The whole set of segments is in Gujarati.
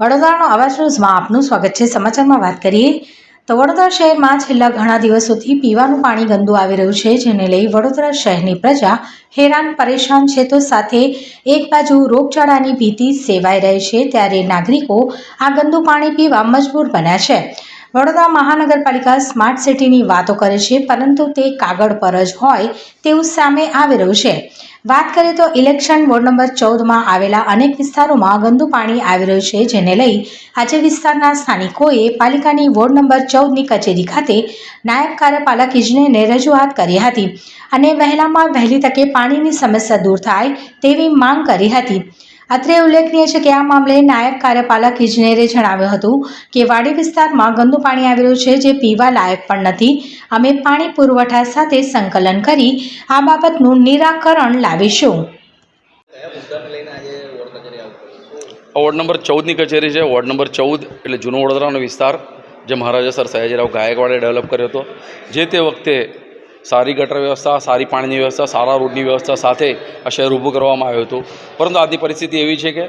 વડોદરાનો અવાજ ન્યૂઝમાં આપનું સ્વાગત છે. સમાચારમાં વાત કરીએ તો વડોદરા શહેરમાં છેલ્લા ઘણા દિવસોથી પીવાનું પાણી ગંદુ આવી રહ્યું છે, જેને લઈ વડોદરા શહેરની પ્રજા હેરાન પરેશાન છે. તો સાથે એક બાજુ રોગચાળાની ભીતિ સેવાઈ રહી છે, ત્યારે નાગરિકો આ ગંદુ પાણી પીવા મજબૂર બન્યા છે. વડોદરા મહાનગરપાલિકા સ્માર્ટ સિટીની વાતો કરે છે, પરંતુ તે કાગળ પર જ હોય તેવું સામે આવી રહ્યું છે. વાત કરીએ તો ઇલેક્શન વોર્ડ નંબર ચૌદમાં આવેલા અનેક વિસ્તારોમાં ગંદુ પાણી આવી રહ્યું છે, જેને લઈ આજે વિસ્તારના સ્થાનિકોએ પાલિકાની વોર્ડ નંબર ચૌદની કચેરી ખાતે નાયબ કાર્યપાલક ઇજનેરને રજૂઆત કરી હતી અને વહેલામાં વહેલી તકે પાણીની સમસ્યા દૂર થાય તેવી માંગ કરી હતી. અત્રે ઉલ્લેખનીય છે કે આ મામલે નાયબ કાર્યપાલક ઇજનેરે જણાવ્યું હતું કે વાડી વિસ્તારમાં ગંદુ પાણી આવી રહ્યું છે જે પીવા લાયક પણ નથી. અમે પાણી પુરવઠા સાથે સંકલન કરી આ બાબતનું નિરાકરણ લાવીશું. વોર્ડ નંબર ચૌદની કચેરી છે. વોર્ડ નંબર ચૌદ એટલે જૂનો વડોદરાનો વિસ્તાર, જે મહારાજા સર સયાજીરાવ ગાયકવાડે ડેવલપ કર્યો હતો. જે તે વખતે સારી ગટર વ્યવસ્થા, સારી પાણીની વ્યવસ્થા, સારા રોડની વ્યવસ્થા સાથે આ શહેર ઊભું કરવામાં આવ્યું હતું. પરંતુ આજની પરિસ્થિતિ એવી છે કે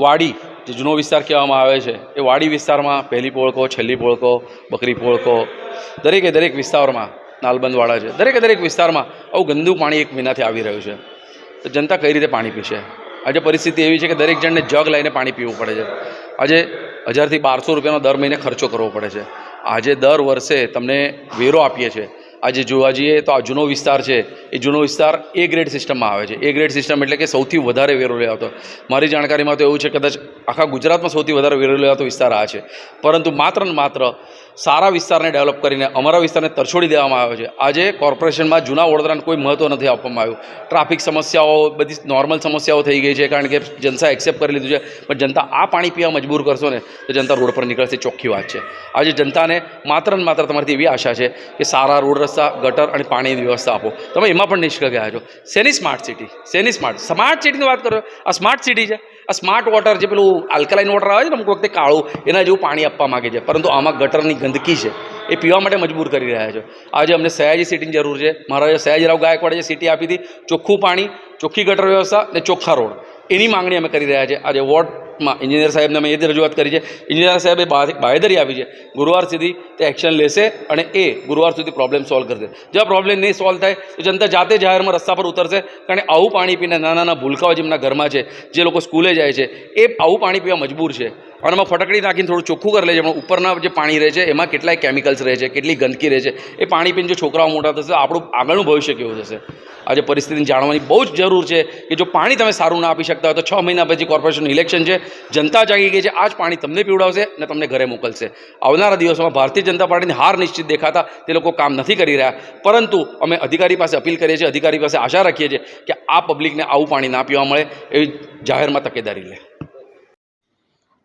વાડી, જે જૂનો વિસ્તાર કહેવામાં આવે છે, એ વાડી વિસ્તારમાં પહેલી પોળકો, છેલ્લી પોળકો, બકરી પોળકો, દરેકે દરેક વિસ્તારમાં નાલબંધવાળા છે. દરેકે દરેક વિસ્તારમાં આવું ગંદુ પાણી એક મહિનાથી આવી રહ્યું છે. તો જનતા કઈ રીતે પાણી પીશે? આજે પરિસ્થિતિ એવી છે કે દરેક જણને જગ લઈને પાણી પીવું પડે છે. આજે હજારથી બારસો રૂપિયાનો દર મહિને ખર્ચો કરવો પડે છે. આજે દર વર્ષે તમને વેરો આપીએ છીએ. આજે જોવા જઈએ તો આ જૂનો વિસ્તાર છે, એ જૂનો વિસ્તાર એ ગ્રેડ સિસ્ટમમાં આવે છે. એ ગ્રેડ સિસ્ટમ એટલે કે સૌથી વધારે વેરો લેવાતો મારી જાણકારીમાં તો એવું છે, કદાચ આખા ગુજરાતમાં સૌથી વધારે વેરો લેવાતો વિસ્તાર આ છે. પરંતુ માત્ર ને માત્ર સારા વિસ્તારને ડેવલપ કરીને અમારા વિસ્તારને તરછોડી દેવામાં આવ્યો છે. આજે કોર્પોરેશનમાં જૂના વડોદરાને કોઈ મહત્ત્વ નથી આપવામાં આવ્યું. ટ્રાફિક સમસ્યાઓ, બધી નોર્મલ સમસ્યાઓ થઈ ગઈ છે, કારણ કે જનતા એક્સેપ્ટ કરી લીધું છે. પણ જનતા આ પાણી પીવા મજબૂર કરશો ને, તો જનતા રોડ પર નીકળશે ચોખ્ખી વાત છે. આજે જનતાને માત્ર ને માત્ર તમારીથી એવી આશા છે કે સારા રોડ રસ્તા ગટર અને પાણીની વ્યવસ્થા આપો. તમે એમાં પણ નિષ્ફળ ગયા છો. શેની સ્માર્ટ સિટી શેની સ્માર્ટ સ્માર્ટ સિટીની વાત કરો. આ સ્માર્ટ સિટી છે. આ સ્માર્ટ વોટર જે પેલું આલ્કલાઇન વોટર આવે છે ને અમુક વખતે કાળું, એના જેવું પાણી આપવા માગે છે. પરંતુ આમાં ગટરની ગંદકી છે. એ પીવા માટે મજબૂર કરી રહ્યા છે. આજે અમને સયાજી સિટીની જરૂર છે. મહારાજા સયાજીરાવ ગાયકવાડે જે સિટી આપી હતી, ચોખ્ખું પાણી, ચોખ્ખી ગટર વ્યવસ્થા અને ચોખ્ખા રોડ. એની માંગણી અમે કરી રહ્યા છીએ. આજે વોર્ડમાં એન્જિનિયર સાહેબને અમે એ રજૂઆત કરી છે. એન્જિનિયર સાહેબે બાહેધરી આપી છે. ગુરુવાર સુધી તે એક્શન લેશે અને એ ગુરુવાર સુધી પ્રોબ્લેમ સોલ્વ કરશે. જો પ્રોબ્લેમ નહીં સોલ્વ થાય, તો જનતા જાતે જાહેરમાં રસ્તા પર ઉતરશે. કારણ કે આવું પાણી પીને નાના નાના ભૂલકાઓ જેમના ઘરમાં છે, જે લોકો સ્કૂલે જાય છે, એ આવું પાણી પીવા મજબૂર છે. અને એમાં ફટકડી નાખીને થોડું ચોખ્ખું કરી લેજે. પણ ઉપરના જે પાણી રહે છે, એમાં કેટલાય કેમિકલ્સ રહે છે, કેટલી ગંદકી રહે છે, એ પાણી પીને જો છોકરાઓ મોટા થશે આપણું આગળનું ભવિષ્ય કેવું થશે? આજે પરિસ્થિતિને જાણવાની બહુ જ જરૂર છે કે જો પાણી તમે સારું ના આપી શકતા હોય, તો છ મહિના પછી કોર્પોરેશનનું ઇલેક્શન છે. જનતા જાગી ગઈ છે આ જ પાણી તમને પીવડાવશે અને તમને ઘરે મોકલશે. આવનારા દિવસોમાં ભારતીય જનતા પાર્ટીની હાર નિશ્ચિત દેખાતા તે લોકો કામ નથી કરી રહ્યા. પરંતુ અમે અધિકારી પાસે અપીલ કરીએ છીએ, અધિકારી પાસે આશા રાખીએ છીએ કે આ પબ્લિકને આવું પાણી ના પીવા મળે, એવી જાહેરમાં તકેદારી લે.